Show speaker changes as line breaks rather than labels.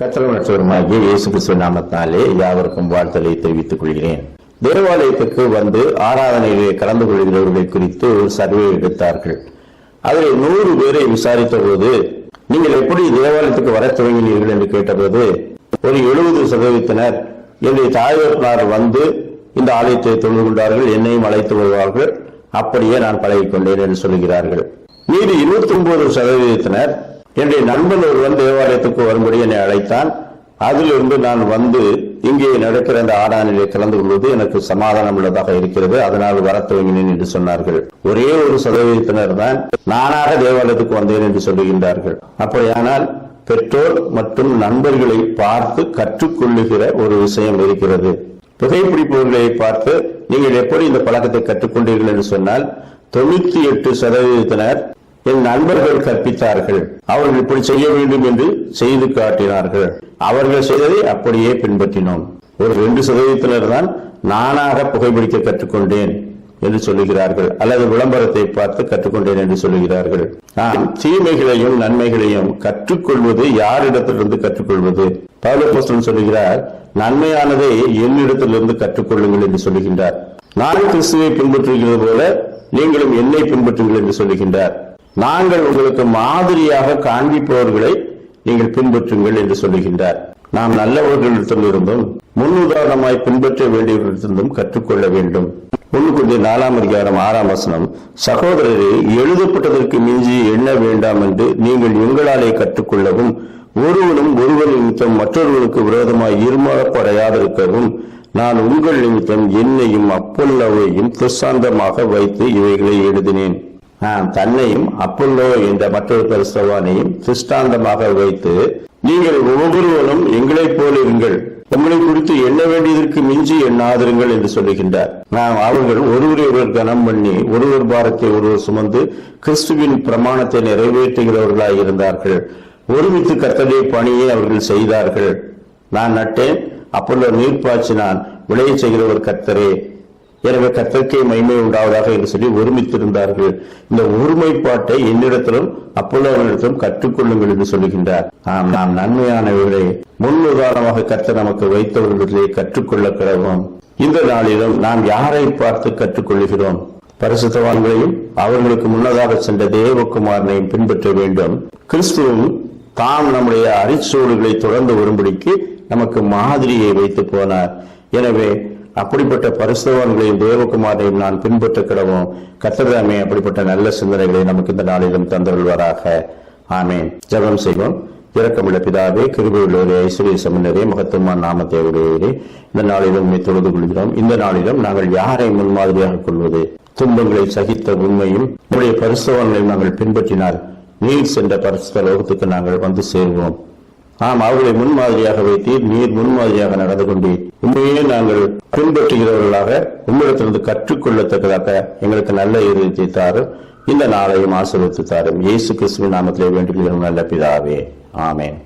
கத்திரமற்றவருமாகிய இயேசு கிறிஸ்துவ நாமத்தினாலே யாவருக்கும் வாழ்த்தலை தெரிவித்துக் கொள்கிறேன். தேவாலயத்துக்கு வந்து ஆராதனையிலே கலந்து கொள்கிறவர்களை குறித்து ஒரு சர்வே எடுத்தார்கள். அதில் நூறு பேரை விசாரித்த போது நீங்கள் எப்படி தேவாலயத்துக்கு வர தொடங்கினீர்கள் என்று கேட்டபோது ஒரு எழுபது சதவீதத்தினர் என்னுடைய தாயப்பனார் வந்து இந்த ஆலயத்தை தொழுது கொண்டார்கள் என்னையும் அழைத்து வருவார்கள் அப்படியே நான் பழகிக்கொண்டேன் என்று சொல்கிறார்கள். மீது இருபத்தி ஒன்பது சதவீதத்தினர் என்னுடைய நண்பன் ஒருவன் தேவாலயத்துக்கு வரும்படி என்னை அழைத்தான். அதிலிருந்து நான் வந்து இங்கே நடக்கிற அந்த ஆடானிலே கலந்து கொள்வது எனக்கு சமாதானம் உள்ளதாக இருக்கிறது. அதனால் வர துவங்கினேன் என்று சொன்னார்கள். ஒரே ஒரு சதவீதத்தினர் தான் நானாக தேவாலயத்துக்கு வந்தேன் என்று சொல்லுகின்றார்கள். அப்படியானால் பெற்றோர் மற்றும் நண்பர்களை பார்த்து கற்றுக்கொள்ளுகிற ஒரு விஷயம் இருக்கிறது. புகைப்பிடிப்பவர்களை பார்த்து நீங்கள் எப்படி இந்த பழக்கத்தை கற்றுக்கொண்டீர்கள் என்று சொன்னால் தொண்ணூத்தி எட்டு சதவீதத்தினர் என் நண்பர்கள் கற்பித்தார்கள். அவர்கள் இப்படி செய்ய வேண்டும் என்று செய்து காட்டினார்கள். அவர்கள் செய்ததை அப்படியே பின்பற்றினோம். ஒரு ரெண்டு சதவீதத்தினர் தான் நானாக புகைப்பிடிக்க கற்றுக்கொண்டேன் என்று சொல்லுகிறார்கள். அல்லது விளம்பரத்தை பார்த்து கற்றுக்கொண்டேன் என்று சொல்லுகிறார்கள். நான் தீமைகளையும் நன்மைகளையும் கற்றுக்கொள்வது யாரிடத்திலிருந்து கற்றுக்கொள்வது? பவுலபோஸ்டன் சொல்லுகிறார் நன்மையானதை என்னிடத்திலிருந்து கற்றுக்கொள்ளுங்கள் என்று சொல்லுகின்றார். நான் கிறிஸ்துவை பின்பற்றுகிறது போல நீங்களும் என்னை பின்பற்றுங்கள் என்று சொல்லுகின்றார். நாங்கள் உங்களுக்கு மாதிரியாக காண்பிப்பவர்களை நீங்கள் பின்பற்றுங்கள் என்று சொல்லுகின்றார். நாம் நல்லவர்களிடத்திலிருந்தும் முன்னுதாரணமாய் பின்பற்ற வேண்டியவர்களிடத்திலிருந்தும் கற்றுக்கொள்ள வேண்டும். ஒன்று நாலாம் அதிகாரம் ஆறாம் வசனம் சகோதரரே எழுதப்பட்டதற்கு மிஞ்சி எண்ண வேண்டாம் என்று நீங்கள் எங்களாலே கற்றுக்கொள்ளவும் ஒருவனும் ஒருவர் நிமித்தம் மற்றொருவனுக்கு விரோதமாய் இருமாப்படையாதிருக்கவும் நான் உங்கள் நிமித்தம் என்னையும் அப்பொல்லவையும் துசாந்தமாக வைத்து இவைகளை எழுதினேன். தன்னையும் அப்பல்லோ என்ற மற்றொரு பரிசவானையும் திருஷ்டாந்தமாக வைத்து நீங்கள் ஒவ்வொருவனும் எங்களைப் போல் இருங்கள். உங்களை குறித்து எண்ண வேண்டியதற்கு மிஞ்சி எண்ணாதிருங்கள் என்று சொல்லுகின்றார். நாம் அவர்கள் ஒருவரை ஒருவர் கனம் பண்ணி ஒருவர் பாரத்தை ஒருவர் சுமந்து கிறிஸ்துவின் பிரமாணத்தை நிறைவேற்றுகிறவர்களாய் இருந்தார்கள். ஒருமித்து கத்தடைய பணியை அவர்கள் செய்தார்கள். நான் நட்டேன் அப்பல்லோ நீர் பாய்ச்சினான் விளைய செய்கிறவர் கர்த்தரே. எனவே கர்த்தருக்கே மகிமை உண்டாவதாக என்று சொல்லி ஒருமித்திருந்தார்கள். இந்த ஒருமைப்பாட்டை என்னிடத்திலும் அப்பொழுதிடத்திலும் கற்றுக்கொள்ளுங்கள் என்று சொல்லுகின்றார். ஆம் நாம் நன்மையானவர்களை முன் உதாரணமாக கத்த நமக்கு வைத்தவர்களிலே கற்றுக்கொள்ள கிடவோம் இந்த நாளிலும் நாம் யாரை பார்த்து கற்றுக்கொள்கிறோம் பரிசுத்தவான்களையும் அவர்களுக்கு முன்னதாக சென்ற தேவகுமாரனையும் பின்பற்ற வேண்டும். கிறிஸ்துவும் தாம் நம்முடைய அரிச்சோடுகளை தொடர்ந்து வரும்படிக்கு நமக்கு மாதிரியை வைத்து போனார். எனவே அப்படிப்பட்ட பரிசுவான்களையும் தேவகுமாரையும் நான் பின்பற்ற கிடவும் கத்தர்தாமே அப்படிப்பட்ட நல்ல சிந்தனைகளை நமக்கு இந்த நாளிலும் தந்துள்வாராக ஆமேன். ஜெபம் செய்வோம். இறக்கமுள்ள பிதாவே கிருபையுள்ளவரே ஐஸ்வர்ய சமன்னரே மகத்துவமான நாமத்தை உடையவரே இந்த நாளிலும் உண்மை தொழுது கொள்கிறோம். இந்த நாளிலும் நாங்கள் யாரை முன்மாதிரியாக கொள்வது? துன்பங்களை சகித்த உண்மையும் நம்முடைய பரிசுவான்களையும் நாங்கள் பின்பற்றினால் நீர் சென்ற பரிசுத்த லோகத்துக்கு நாங்கள் வந்து சேருவோம். ஆம் அவர்களை முன்மாதிரியாக வைத்தீர் நீர் முன்மாதிரியாக நடந்து கொண்டீர் உண்மையே நாங்கள் பின்பற்றுகிறவர்களாக உம்மிடத்திலிருந்து கற்றுக்கொள்ளத்தக்கதாக எங்களுக்கு நல்ல இறுதியை தாரும் இந்த நாளையும் ஆசீர்வதித்து தாரும் இயேசு கிறிஸ்துவின் நாமத்திலே வேண்டுகிறோம். நல்ல பிதாவே. ஆமேன்.